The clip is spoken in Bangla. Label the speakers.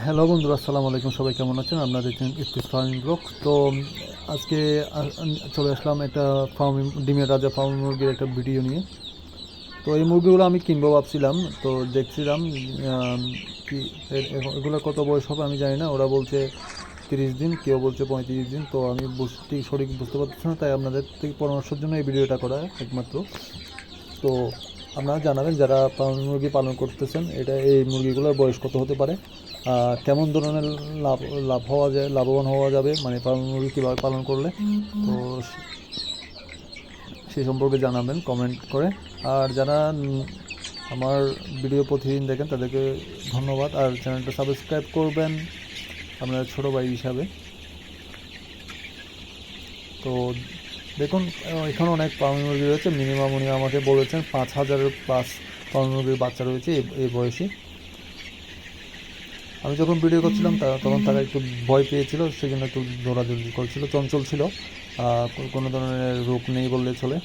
Speaker 1: হ্যালো বন্ধুরা, আসসালামু আলাইকুম। সবাই কেমন আছেন? আপনারা দেখছেন ইফতিস ফার্মিং ব্লগ। তো, আজকে চলে আসলাম একটা ফার্মিং, ডিমের রাজা ফার্মিং মুরগির একটা ভিডিও নিয়ে। তো, এই মুরগিগুলো আমি কিনবো ভাবছিলাম। তো, দেখছিলাম কি, এ- এ- কত বয়স হবে আমি জানি না। ওরা বলছে তিরিশ দিন, কেউ বলছে পঁয়ত্রিশ দিন। তো, আমি ঠিক সঠিক বুঝতে পারছি না, তাই আপনাদের থেকে পরামর্শের জন্য এই ভিডিওটা করা একমাত্র। তো আপনারা জানাবেন যারা মুরগি পালন করতেছেন, এটা এই মুরগিগুলোর বয়স কত হতে পারে কেমন ধরনের লাভ লাভ হওয়া যায়, লাভবান হওয়া যাবে মানে পালন মুরগি কীভাবে পালন করলে? তো সে- সম্পর্কে জানাবেন কমেন্ট করে। আর যারা আমার ভিডিও প্রতিদিন দেখেন, তাদেরকে ধন্যবাদ। আর চ্যানেলটা সাবস্ক্রাইব করবেন আপনার ছোটো ভাই হিসাবে। তো দেখুন এখানে অনেক পালন মুরগি রয়েছে। মিনিমাম উনি আমাকে বলেছেন পাঁচ হাজারের প্লাস পালন মুরগির বাচ্চা রয়েছে এই- বয়সে। আমি যখন ভিডিও করছিলাম তখন তারা একটু ভয় পেয়েছিল সেই জন্য একটু দৌড়াদৌড়ি করছিল, চঞ্চল ছিল। কোনো ধরনের রোগ নেই বললে চলে।